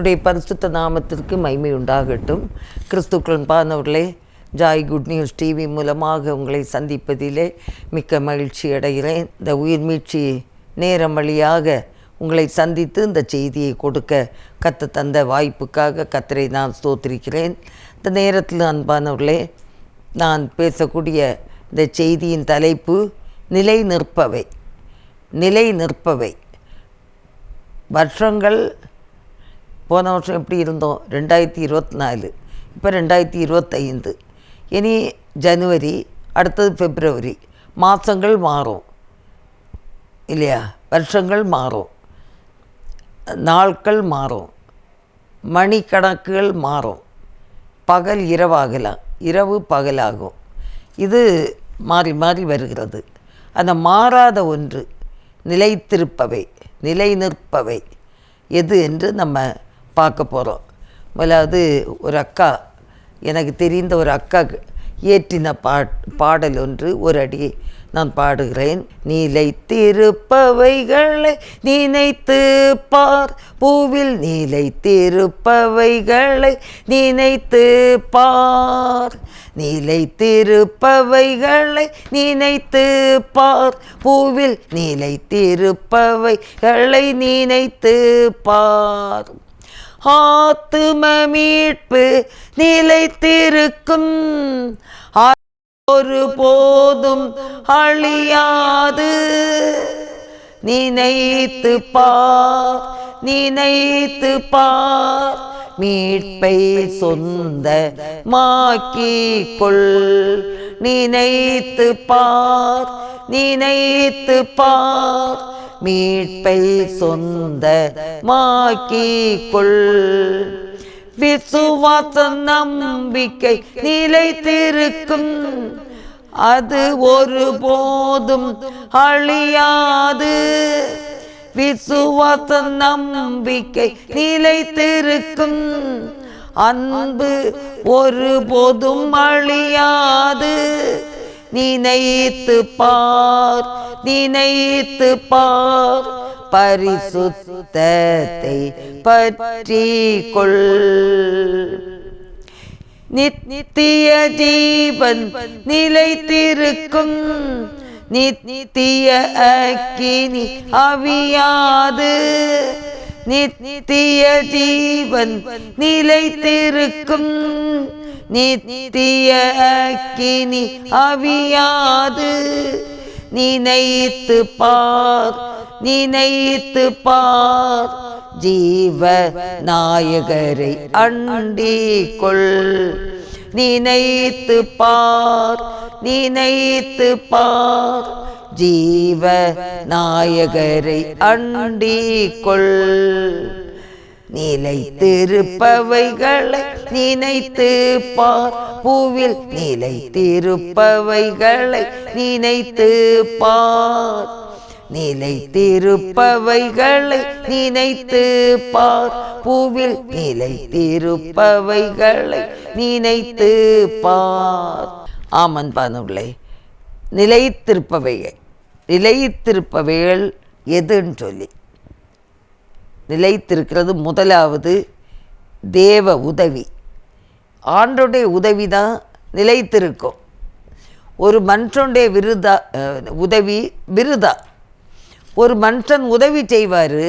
கர்த்தருடைய பரிசுத்த நாமத்திற்கு மகிமை உண்டாகட்டும். கிறிஸ்துக்கள் பானவர்களே ஜாய் குட் நியூஸ் டிவி மூலமாக உங்களை சந்திப்பதிலே மிக்க மகிழ்ச்சி அடைகிறேன். இந்த உயிர் மீட்சி நேரம் வழியாக உங்களை சந்தித்து இந்த செய்தியை கொடுக்க கத்த தந்த வாய்ப்புக்காக கத்தரை நான் ஸ்தோத்திருக்கிறேன். இந்த நேரத்தில் அன்பானவர்களே நான் பேசக்கூடிய இந்த செய்தியின் தலைப்பு நிலை நிற்பவை நிலை நிற்பவை வருஷங்கள் போன வருஷம் எப்படி இருந்தோம்? ரெண்டாயிரத்தி இருபத்தி நாலு. இப்போ ரெண்டாயிரத்தி இருபத்தைந்து. இனி ஜனவரி அடுத்தது பிப்ரவரி. மாதங்கள் மாறும். இல்லையா? வருஷங்கள் மாறும். நாட்கள் மாறும். மணிக்கணக்குகள் மாறும். பகல் இரவாகலாம். இரவு பகலாகும். இது மாறி மாறி வருகிறது. அந்த மாறாத ஒன்று நிலைத்திருப்பவை நிலை நிற்பவை எது என்று நம்ம பார்க்க போகிறோம் முதலாவது ஒரு அக்கா எனக்கு தெரிந்த ஒரு அக்கா இயற்றின பாட் பாடல் ஒன்று ஒரு அடி நான் பாடுகிறேன். நிலைத்திருப்பவைகளை நினைத்து பார். பூவில் நிலைத்திருப்பவைகளை நினைத்து பார். நிலைத்திருப்பவைகளை நினைத்து பார். பூவில் நிலைத்திருப்பவைகளை நினைத்து பார். ஆத்தும மீட்பு நிலைத்திருக்கும். ஒரு போதும் அழியாது. நினைத்து பார் நினைத்து பார். மீட்பை சொந்த மாக்கிக் கொள் நினைத்து பார் நினைத்து பார். மீட்பை சொந்த மாக்கிக் கொள் விசுவாச நம்பிக்கை நிலைத்திருக்கும். அது ஒரு போதும் அழியாது. விசுவாச நம்பிக்கை நிலைத்திருக்கும். அன்பு ஒரு போதும் அழியாது. நினைத்து பார் நினைத்து பார். பரிசுத்தத்தை பற்றி கொள். நித்திய ஜீவன் நிலைத்திருக்கும். நித்திய அக்கினி அவியாது. நித்திய ஜீவன் நிலைத்திருக்கும். நித்திய அக்கினி அவியாது. நினைத்து பார் நினைத்து பார் ஜீவ நாயகரை அண்டிக் கொள் நினைத்து பார் நினைத்து பார் ஜீவ நாயகரை அண்டிக் கொள் நிலைத்திருப்பவைகளை நினைத்து பார் பூவில் நிலைத்திருப்பவைகளை நினைத்து பார் நிலைத்திருப்பவைகளை நினைத்து பார் பூவில் நிலைத்திருப்பவைகளை நினைத்து பார் ஆமன் பானுள்ளே நிலைத்திருப்பவைகள் நிலைத்திருப்பவைகள் எதுன்னு சொல்லி. நிலைத்திருக்கிறது முதலாவது தேவ உதவி. ஆண்டோடைய உதவி தான் நிலைத்திருக்கும். ஒரு மனுஷனுடைய விருதா உதவி விருதா? ஒரு மனுஷன் உதவி செய்வார்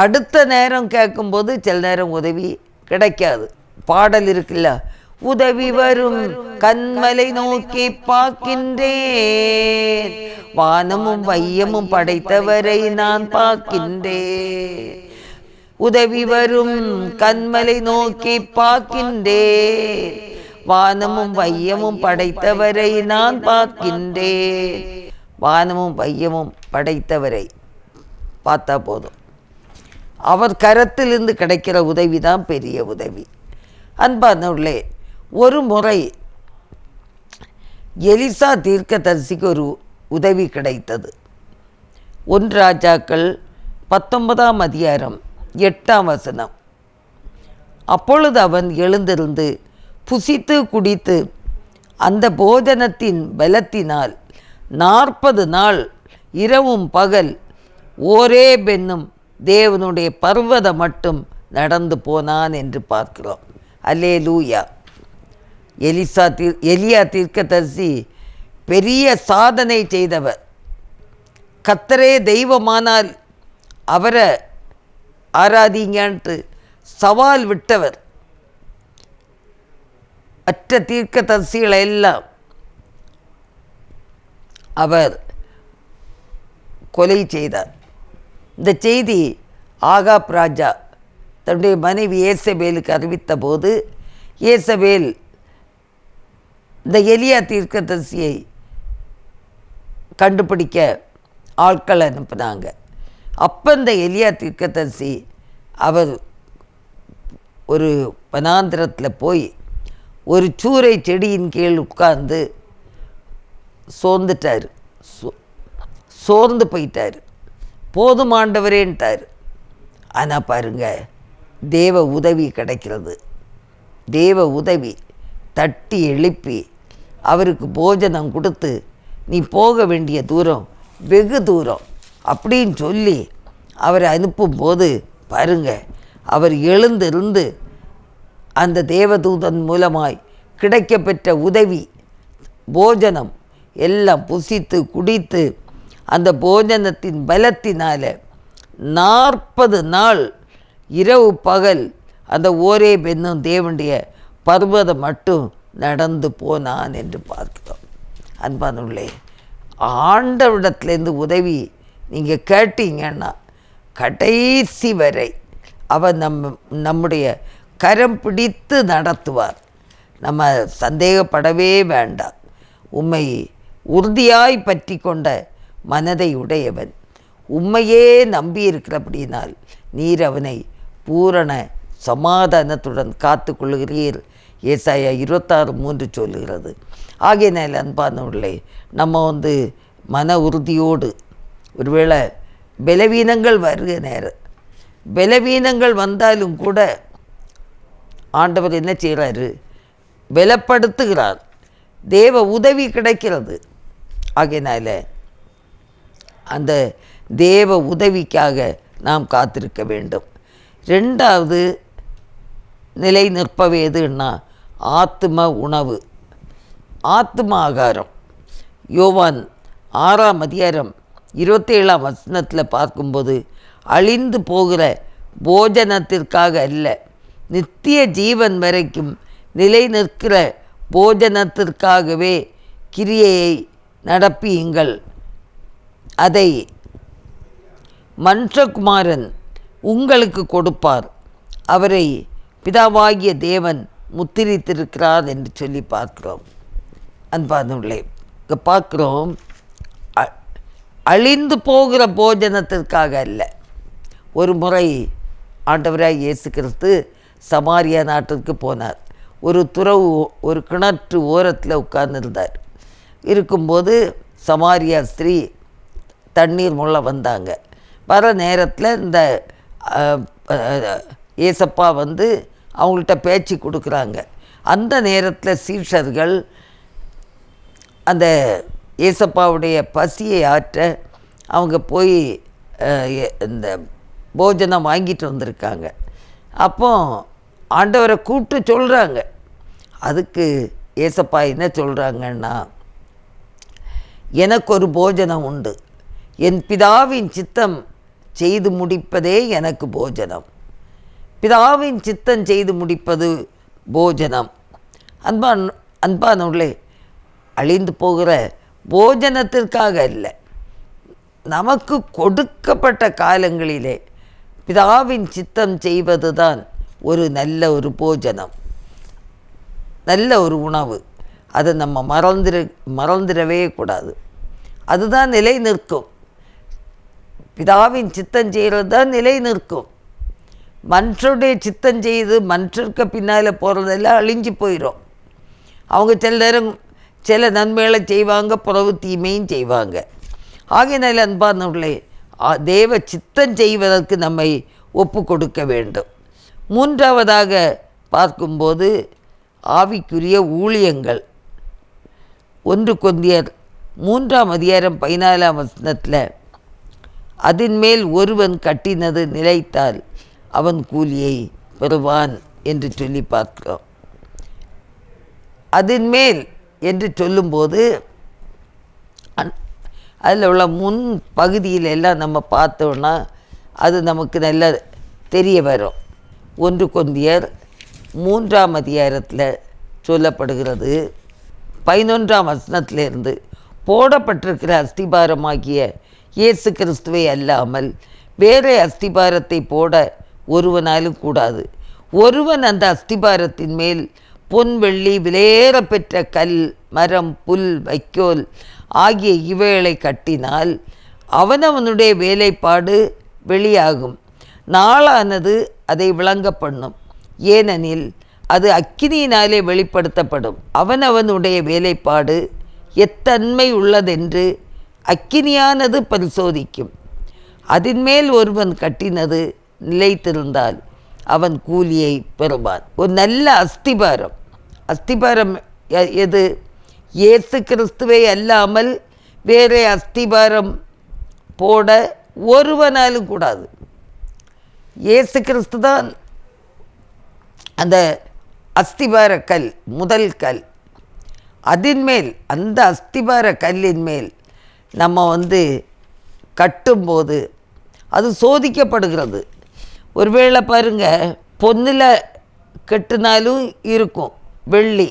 அடுத்த நேரம் கேட்கும்போது சில நேரம் உதவி கிடைக்காது. பாடல் இருக்குல்ல உதவி வரும் கண்மலை நோக்கி பார்க்கின்றேன். வானமும் வையமும் படைத்தவரை நான் பார்க்கின்றேன். உதவி வரும் கண்மலை நோக்கி பார்க்கின்றேன். வானமும் வையமும் படைத்தவரை நான் பார்க்கின்றேன். வானமும் வையமும் படைத்தவரை பார்த்தா போதும். அவர் கரத்திலிருந்து கிடைக்கிற உதவி தான் பெரிய உதவி. அன்பானவர்களே ஒரு முறை எலிசா தீர்க்கதரிசிக்கு ஒரு உதவி கிடைத்தது. ஒன்று ராஜாக்கள் பத்தொன்பதாம் அதிகாரம் எட்டாம் வசனம். அப்பொழுது அவன் எழுந்திருந்து புசித்து குடித்து அந்த போஜனத்தின் பலத்தினால் நாற்பது நாள் இரவும் பகல் ஒரே பெண்ணும் தேவனுடைய பர்வதம் மட்டும் நடந்து போனான் என்று பார்க்கிறோம். அல்லே லூயா எலிசா தீர் எலியா தீர்க்கதரிசி பெரிய சாதனை செய்தவர். கத்தரே தெய்வமானால் அவரை ஆராதிங்கன்ட்டு சவால் விட்டவர். அற்ற தீர்க்கதரிசிகளை எல்லாம் அவர் கொலை செய்தார். இந்த செய்தி ஆகாப் ராஜா தன்னுடைய மனைவி ஏசபேலுக்கு அறிவித்த போது ஏசபேல் இந்த எலியா தீர்க்கதரிசியை கண்டுபிடிக்க ஆட்களை அனுப்புனாங்க. அப்போ இந்த எலியா தீர்க்கதரிசி அவர் ஒரு வனாந்திரத்தில் போய் ஒரு சூறை செடியின் கீழ் உட்கார்ந்து சோர்ந்துட்டார். சோ- சோர்ந்து போயிட்டார். போதுமாண்டவரேன்ட்டார் ஆனால் பாருங்க தேவ உதவி கிடைக்கிறது. தேவ உதவி தட்டி எழுப்பி அவருக்கு போஜனம் கொடுத்து நீ போக வேண்டிய தூரம் வெகு தூரம் அப்படின்னு சொல்லி அவரை அனுப்பும்போது பாருங்க அவர் எழுந்திருந்து அந்த தேவதூதன் மூலமாய் கிடைக்கப்பெற்ற உதவி போஜனம் எல்லாம் புசித்து குடித்து அந்த போஜனத்தின் பலத்தினால் நாற்பது நாள் இரவு பகல் அந்த ஓரே பெண்ணும் தேவனுடைய பர்வதம் மட்டும் நடந்து போனான் என்று பார்க்கிறோம். அன்பானுள்ளே ஆண்டவிடத்துலேருந்து உதவி நீங்கள் கேட்டீங்கன்னா கடைசி வரை அவர் நம்ம நம்முடைய கரம் பிடித்து நடத்துவார். நம்ம சந்தேகப்படவே வேண்டாம். உண்மை உறுதியாய் பற்றி கொண்ட மனதை உடையவன். உம்மையே நம்பியிருக்கிறபடினால் நீர் அவனை பூரண சமாதானத்துடன் காத்து கொள்கிறீர் ஏசாயா இருபத்தாறு மூன்று சொல்லுகிறது. ஆகையினால் அன்பானவர்களே நம்ம வந்து மன உறுதியோடு ஒருவேளை பலவீனங்கள் வருகிற நேரம் பலவீனங்கள் வந்தாலும் கூட ஆண்டவர் என்ன செய்கிறாரு? பலப்படுத்துகிறார். தேவ உதவி கிடைக்கிறது. ஆகையினால் அந்த தேவ உதவிக்காக நாம் காத்திருக்க வேண்டும். ரெண்டாவது நிலை நிற்பவேதுன்னா ஆத்ம உணவு. ஆத்ம ஆகாரம். யோவான் ஆறாம் அதிகாரம் இருபத்தேழாம் வசனத்தில் பார்க்கும்போது அழிந்து போகிற போஜனத்திற்காக அல்ல நித்திய ஜீவன் வரைக்கும் நிலை நிற்கிற போஜனத்திற்காகவே கிரியையை நடப்பியுங்கள். அதை மன்றகுமாரன் உங்களுக்கு கொடுப்பார். அவரை பிதாவாகிய தேவன் முத்திரித்திருக்கிறார் என்று சொல்லி பார்க்கிறோம். அன்பானுள்ளே இங்கே பார்க்குறோம் அ- அழிந்து போகிற போஜனத்திற்காக அல்ல. ஒரு முறை ஆண்டவராய் இயேசு கிறிஸ்து சமாரியா நாட்டிற்கு போனார். ஒரு துறவு ஒரு கிணற்று ஓரத்தில் உட்கார்ந்துருந்தார். இருக்கும்போது சமாரியா ஸ்திரீ தண்ணீர் முள்ள வந்தாங்க. வர நேரத்தில் இந்த ஏசப்பா வந்து அவங்கள்ட்ட பேச்சு கொடுக்குறாங்க. அந்த நேரத்தில் சீஷர்கள் அந்த ஏசப்பாவுடைய பசியை ஆற்ற அவங்க போய் இந்த போஜனம் வாங்கிட்டு வந்திருக்காங்க. அப்போ ஆண்டவரை கூப்பிட்டு சொல்கிறாங்க அதுக்கு ஏசப்பா என்ன சொல்கிறாங்கன்னா எனக்கு ஒரு போஜனம் உண்டு. என் பிதாவின் சித்தம் செய்து முடிப்பதே எனக்கு போஜனம். பிதாவின் சித்தம் செய்து முடிப்பது போஜனம். அன்பான் அன்பானவர்களே அழிந்து போகிற போஜனத்திற்காக இல்லை நமக்கு கொடுக்கப்பட்ட காலங்களிலே பிதாவின் சித்தம் செய்வது தான் ஒரு நல்ல ஒரு போஜனம். நல்ல ஒரு உணவு. அதை நம்ம மறந்துட மறந்துடவே கூடாது. அதுதான் நிலை நிற்கும் பிதாவின் சித்தம் செய்கிறது தான் நிலை நிற்கும் மனுஷருடைய சித்தம் செய்து மனுஷருக்கு பின்னால் போகிறதெல்லாம் அழிஞ்சு போயிடும் அவங்க சில நேரம் சில நன்மைகளை செய்வாங்க புறவு தீமையும் செய்வாங்க. ஆகையினால் அன்பானவர்களே தேவ சித்தம் செய்வதற்கு நம்மை ஒப்பு கொடுக்க வேண்டும். மூன்றாவதாக பார்க்கும்போது ஆவிக்குரிய ஊழியங்கள். ஒன்று கொந்தியர் மூன்றாம் அதிகாரம் பதினாலாம் வசனத்தில் அதன் மேல் ஒருவன் கட்டினது நிலைத்தால் அவன் கூலியை பெறுவான் என்று சொல்லி பார்க்கிறோம். அதன் மேல் என்று சொல்லும்போது அதில் உள்ள முன் பகுதியில் எல்லாம் நம்ம பார்த்தோன்னா அது நமக்கு நல்லா தெரிய வரும். ஒன்று கொந்தியர் மூன்றாம் அதிகாரத்தில் சொல்லப்படுகிறது. பதினொன்றாம் வசனத்திலிருந்து போடப்பட்டிருக்கிற அஸ்திபாரமாகிய இயேசு கிறிஸ்துவை அல்லாமல் வேறே அஸ்திபாரத்தை போட ஒருவனாலும் கூடாது. ஒருவன் அந்த அஸ்திபாரத்தின் மேல் பொன் வெள்ளி விலையேற பெற்ற கல் மரம் புல் வைக்கோல் ஆகிய இவைகளை கட்டினால் அவனவனுடைய வேலைப்பாடு வெளியாகும். நாளானது அதை விளங்க பண்ணும் ஏனெனில் அது அக்கினியினாலே வெளிப்படுத்தப்படும். அவனவனுடைய வேலைப்பாடு எத்தன்மை உள்ளதென்று அக்கினியானது பரிசோதிக்கும். அதன்மேல் ஒருவன் கட்டினது நிலைத்திருந்தால் அவன் கூலியை பெறுவான். ஒரு நல்ல அஸ்திபாரம். அஸ்திபாரம் எது? இயேசு கிறிஸ்துவை அல்லாமல் வேறே அஸ்திபாரம் போட ஒருவனாலும் கூடாது. இயேசு கிறிஸ்து தான் அந்த அஸ்திபார கல் முதல் கல். அதின் மேல் அந்த அஸ்திபார கல்லின் மேல் நம்ம வந்து கட்டும்போது அது சோதிக்கப்படுகிறது. ஒருவேளை பாருங்கள் பொன்னில் கெட்டினாலும் இருக்கும் வெள்ளி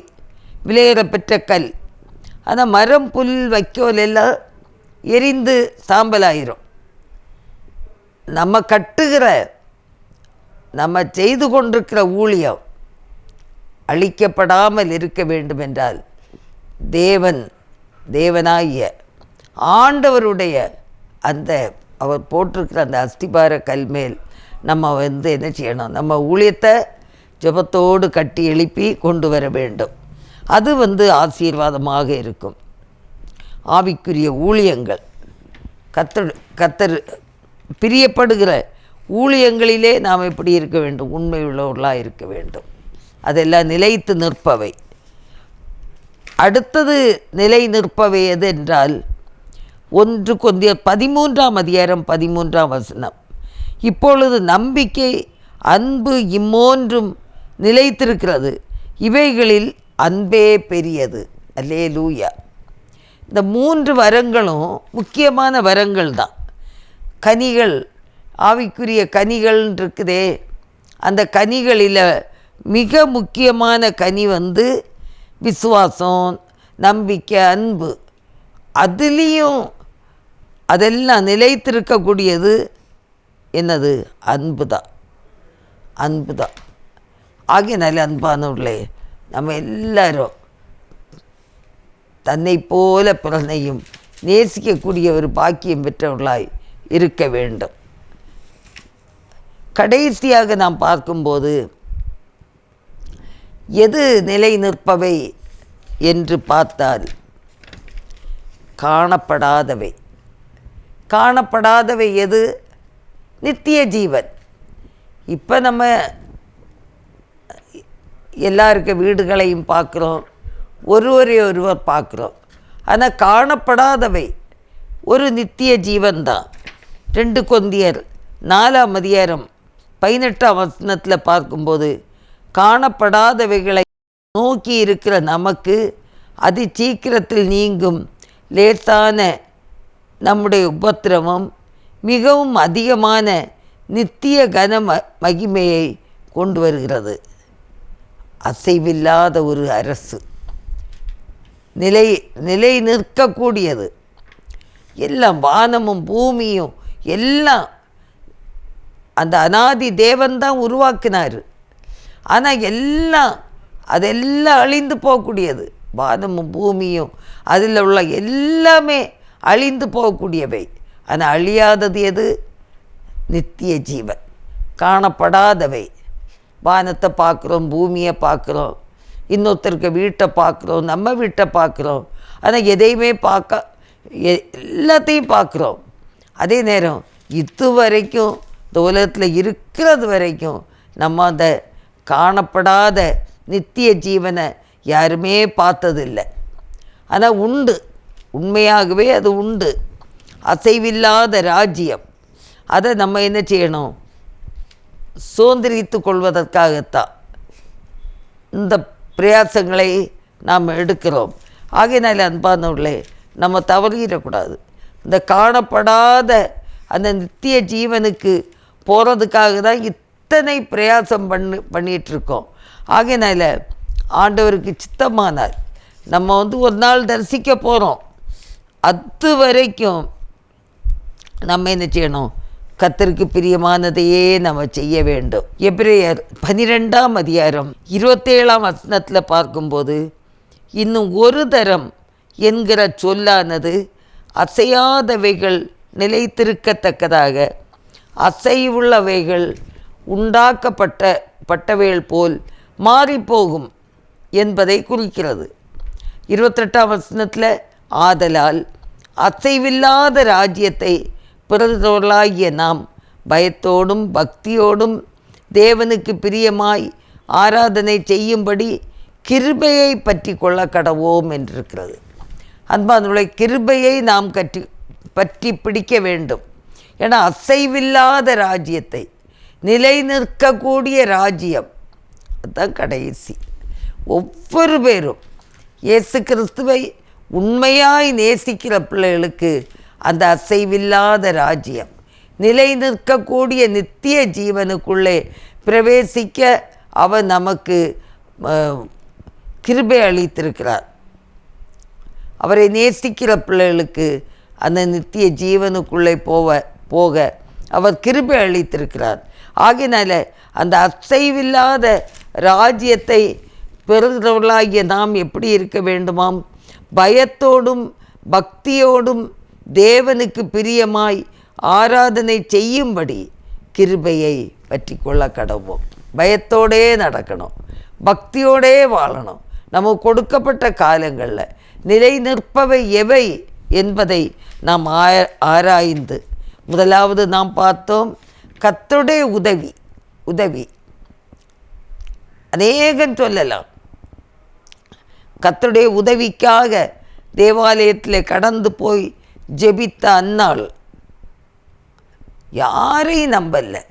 விலையேற பெற்ற கல். ஆனால் மரம் புல் வைக்கோல் எல்லாம் எரிந்து சாம்பலாயிரும். நம்ம கட்டுகிற நம்ம செய்து கொண்டிருக்கிற ஊழியம் அழிக்கப்படாமல் இருக்க வேண்டும் என்றால் தேவன் தேவனாகிய ஆண்டவருடைய அந்த அவர் போட்டிருக்கிற அந்த அஸ்திபார கல்மேல் நம்ம வந்து என்ன செய்யணும்? நம்ம ஊழியத்தை ஜபத்தோடு கட்டி எழுப்பி கொண்டு வர வேண்டும். அது வந்து ஆசீர்வாதமாக இருக்கும். ஆவிக்குரிய ஊழியங்கள் கத்தர் கத்தர் பிரியப்படுகிற ஊழியங்களிலே நாம் எப்படி இருக்க வேண்டும்? உண்மை உள்ளவர்களாக இருக்க வேண்டும். அதெல்லாம் நிலைத்து நிற்பவை. அடுத்தது நிலை நிற்பவை எது என்றால் ஒன்று கொந்திய பதிமூன்றாம் அதிகாரம் பதிமூன்றாம் வசனம். இப்பொழுது நம்பிக்கை அன்பு இம்மூன்றும் நிலைத்திருக்கிறது. இவைகளில் அன்பே பெரியது. அல்லே லூயா இந்த மூன்று வரங்களும் முக்கியமான வரங்கள் தான் கனிகள் ஆவிக்குரிய கனிகள் இருக்குதே. அந்த கனிகளில் மிக முக்கியமான கனி வந்து விசுவாசம் நம்பிக்கை அன்பு. அதுலேயும் அதெல்லாம் நிலைத்திருக்கக்கூடியது என்னது? அன்பு தான் அன்பு தான் ஆகையினால அன்பானவர்களே நம்ம எல்லாரும் தன்னை போல பிறனையும் நேசிக்கக்கூடிய ஒரு பாக்கியம் பெற்றவர்களாய் இருக்க வேண்டும். கடைசியாக நாம் பார்க்கும்போது எது நிலை நிற்பவை என்று பார்த்தால் காணப்படாதவை. காணப்படாதவை எது? நித்திய ஜீவன் இப்போ நம்ம எல்லாருக்க வீடுகளையும் பார்க்குறோம் ஒருவரை ஒருவர் பார்க்குறோம் ஆனால் காணப்படாதவை ஒரு நித்திய ஜீவன்தான் ரெண்டு கொந்தியர் நாலாம் அதிகாரம் பதினெட்டாம் வசனத்தில் பார்க்கும்போது காணப்படாதவைகளை நோக்கி இருக்கிற நமக்கு அதி சீக்கிரத்தில் நீங்கும் லேசான நம்முடைய உபத்திரவம் மிகவும் அதிகமான நித்திய கன ம- மகிமையை கொண்டு வருகிறது. அசைவில்லாத ஒரு அரசு. நிலை நிலை நிற்கக்கூடியது. எல்லாம் வானமும் பூமியும் எல்லாம் அந்த அனாதி தேவன் தான் உருவாக்கினார். ஆனால் எல்லாம் அதெல்லாம் அழிந்து போகக்கூடியது. வானமும் பூமியும் அதில் உள்ள எல்லாமே அழிந்து போகக்கூடியவை. ஆனால் அழியாதது எது? நித்திய ஜீவன். காணப்படாதவை. வானத்தை பார்க்குறோம் பூமியை பார்க்குறோம் இன்னொருத்தருக்கு வீட்டை பார்க்குறோம் நம்ம வீட்டை பார்க்குறோம். ஆனால் எதையுமே பார்க்க எ- எல்லாத்தையும் பார்க்குறோம். அதே நேரம் இது வரைக்கும் இந்த உலகத்தில் இருக்கிறது வரைக்கும் நம்ம அந்த காணப்படாத நித்திய ஜீவனை யாருமே பார்த்ததில்லை. ஆனால் உண்டு. உண்மையாகவே அது உண்டு. அசைவில்லாத ராஜ்யம். அதை நம்ம என்ன செய்யணும்? சுதந்திரித்து கொள்வதற்காகத்தான் இந்த பிரயாசங்களை நாம் எடுக்கிறோம். ஆகையினால் அன்பானவர்களே நம்ம தவறிடக்கூடாது. இந்த காணப்படாத அந்த நித்திய ஜீவனுக்கு போகிறதுக்காக தான் இத்தனை பிரயாசம் பண்ணி பண்ணிகிட்ருக்கோம் ஆகையினால ஆண்டவருக்கு சித்தமானார். நம்ம வந்து ஒரு நாள் தரிசிக்க போகிறோம் அது வரைக்கும் நம்ம என்ன செய்யணும்? கத்தருக்கு பிரியமானதையே நம்ம செய்ய வேண்டும். எப்ரேயர் பனிரெண்டாம் அதிகாரம் இருபத்தேழாம் வசனத்தில் பார்க்கும்போது இன்னும் ஒரு தரம் என்கிற சொல்லானது அசையாதவைகள் நிலைத்திருக்கத்தக்கதாக அசைவுள்ளவைகள் உண்டாக்கப்பட்ட பட்டவைகள் போல் மாறிப்போகும் என்பதை குறிக்கிறது. இருபத்தெட்டாம் வசனத்தில் ஆதலால் அசைவில்லாத ராஜ்யத்தை பிறந்தவர்களாகிய நாம் பயத்தோடும் பக்தியோடும் தேவனுக்கு பிரியமாய் ஆராதனை செய்யும்படி கிருபையை பற்றி கொள்ள கடவோம் என்றிருக்கிறது. அன்பானுடைய கிருபையை நாம் கற்றி பற்றி பிடிக்க வேண்டும். ஏன்னா அசைவில்லாத ராஜ்யத்தை நிலை நிற்கக்கூடிய ராஜ்யம் அதுதான் கடைசி. ஒவ்வொரு பேரும் இயேசு கிறிஸ்துவை உண்மையாய் நேசிக்கிற பிள்ளைகளுக்கு அந்த அசைவில்லாத ராஜ்யம். நிலை நிற்கக்கூடிய நித்திய ஜீவனுக்குள்ளே பிரவேசிக்க அவர் நமக்கு கிருபை அளித்திருக்கிறார். அவரை நேசிக்கிற பிள்ளைகளுக்கு அந்த நித்திய ஜீவனுக்குள்ளே போவ போக அவர் கிருபை அளித்திருக்கிறார். ஆகினால அந்த அசைவில்லாத ராஜ்யத்தை பெறுகிறவர்களாகிய நாம் எப்படி இருக்க வேண்டுமாம்? பயத்தோடும் பக்தியோடும் தேவனுக்கு பிரியமாய் ஆராதனை செய்யும்படி கிருபையை பற்றி கொள்ள கடவோம் பயத்தோடே நடக்கணும். பக்தியோடே வாழணும். நமக்கு கொடுக்கப்பட்ட காலங்களில் நிலை நிற்பவை எவை என்பதை நாம் ஆராய்ந்து முதலாவது நாம் பார்த்தோம் கத்தோடைய உதவி உதவி. அநேகம் சொல்லலாம். கத்தோடைய உதவிக்காக தேவாலயத்தில் கடந்து போய் ஜெபித்த அந்நாள். யாரையும் நம்பல.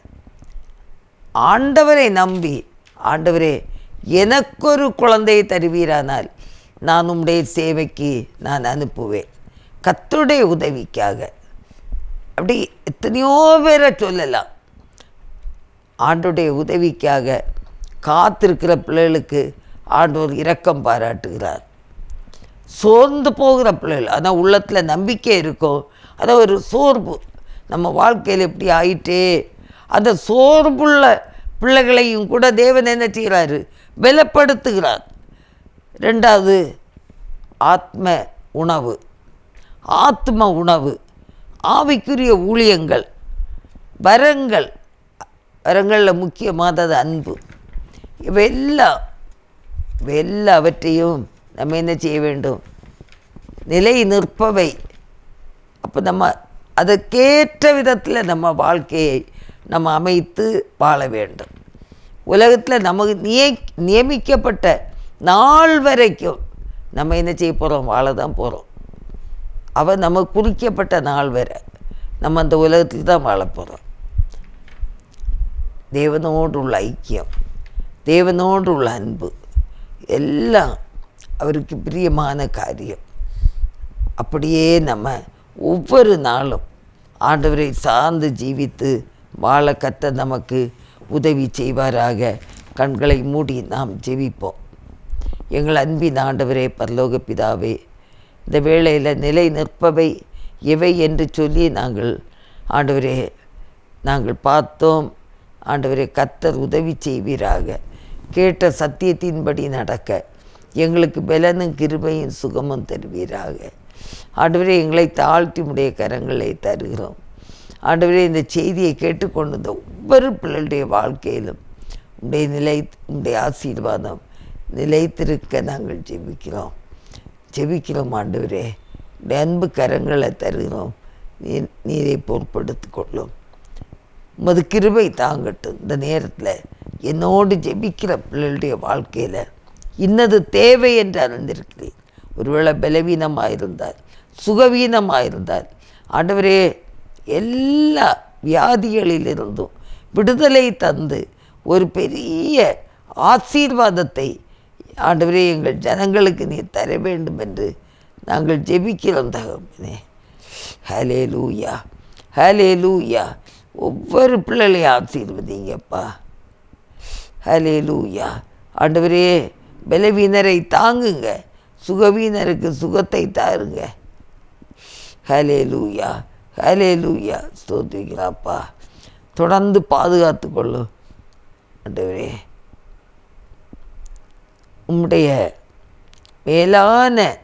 ஆண்டவரை நம்பி ஆண்டவரே எனக்கொரு குழந்தையை தருவீரானால் நான் உம்முடைய சேவைக்கு நான் அனுப்புவேன். கத்துடைய உதவிக்காக. அப்படி எத்தனையோ பேரை சொல்லலாம். ஆண்டுடைய உதவிக்காக காத்திருக்கிற பிள்ளைகளுக்கு ஆண்டவர் இரக்கம் பாராட்டுகிறார். சோர்ந்து போகிற பிள்ளைகள் அதான் உள்ளத்தில் நம்பிக்கை இருக்கும் அதான் ஒரு சோர்வு. நம்ம வாழ்க்கையில் எப்படி ஆயிட்டே அந்த சோர்வுள்ள பிள்ளைகளையும் கூட தேவன் என்ன செய்கிறாரு பலப்படுத்துகிறார் ரெண்டாவது ஆத்ம உணவு. ஆத்ம உணவு. ஆவிக்குரிய ஊழியங்கள். வரங்கள். வரங்களில் முக்கியமானது அன்பு. இவையெல்லாம் இவை எல்லாவற்றையும் நம்ம என்ன செய்ய வேண்டும்? நிலை நிற்பவை. அப்போ நம்ம அதற்கேற்ற விதத்தில் நம்ம வாழ்க்கையை நம்ம அமைத்து வாழ வேண்டும். உலகத்தில் நமக்கு நிய நியமிக்கப்பட்ட நாள் வரைக்கும் நம்ம என்ன செய்ய போகிறோம் வாழ தான் போகிறோம் அவன் நம்ம குறிக்கப்பட்ட நாள் வரை நம்ம அந்த உலகத்தில் தான் வாழ போகிறோம் தேவனோடு உள்ள ஐக்கியம் தேவனோடு உள்ள அன்பு எல்லாம் அவருக்கு பிரியமான காரியம். அப்படியே நம்ம ஒவ்வொரு நாளும் ஆண்டவரை சார்ந்து ஜீவித்து வாழ கத்த நமக்கு உதவி செய்வாராக. கண்களை மூடி நாம் ஜெபிப்போம். எங்கள் அன்பின் ஆண்டவரே பரலோக பிதாவே இந்த வேளையில் நிலை நிற்பவை எவை என்று சொல்லி நாங்கள் ஆண்டவரே நாங்கள் பார்த்தோம். ஆண்டவரே கத்தர் உதவி செய்வீராக. கேட்ட சத்தியத்தின்படி நடக்க. எங்களுக்கு பலனும் கிருபையும் சுகமும் தருவீராக. ஆண்டவரே எங்களை தாழ்த்தி உடைய கரங்களை தருகிறோம். ஆண்டவரே இந்த செய்தியை கேட்டுக்கொண்டிருந்த ஒவ்வொரு பிள்ளைகளுடைய வாழ்க்கையிலும் உடைய நிலை உடைய ஆசீர்வாதம் நிலைத்திருக்க நாங்கள் ஜெபிக்கிறோம். ஜெபிக்கிறோம் ஆண்டவரே உடைய அன்பு கரங்களை தருகிறோம். நீர் நீரை பொருட்படுத்தி கொள்ளும். உமது கிருபை தாங்கட்டும். இந்த நேரத்தில் என்னோடு ஜெபிக்கிற பிள்ளைகளுடைய வாழ்க்கையில் இன்னது தேவை என்று அறிந்திருக்கிறேன். ஒருவேளை பலவீனமாக இருந்தால் சுகவீனமாக இருந்தால் ஆண்டவரே எல்லா வியாதிகளிலிருந்தும் விடுதலை தந்து ஒரு பெரிய ஆசீர்வாதத்தை ஆண்டவரே எங்கள் ஜனங்களுக்கு நீ தர வேண்டும் என்று நாங்கள் ஜெபிக்கிறோம் தகவனே ஹலே லூயா ஹலே லூயா ஒவ்வொரு பிள்ளைகளையும் ஆசீர்வதிங்கப்பா. ஹலே லூயா ஆண்டவரே பலவீனரை தாங்குங்க. சுகவீனருக்கு சுகத்தை தாருங்க. ஹலே லூயா ஹலே லூயா ஸ்தோத்திரிக்கிறாப்பா தொடர்ந்து பாதுகாத்து கொள்ளும் ஆண்டவரே. உம்முடைய மேலான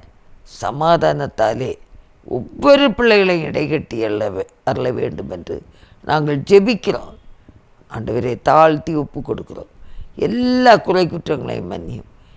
சமாதானத்தாலே ஒவ்வொரு பிள்ளைகளையும் இடைகட்டி அள்ள அருள வேண்டும் என்று நாங்கள் ஜெபிக்கிறோம். ஆண்டவரே தாழ்த்தி ஒப்பு கொடுக்கிறோம். எல்லா குறை குற்றங்களையும் மன்னியும்.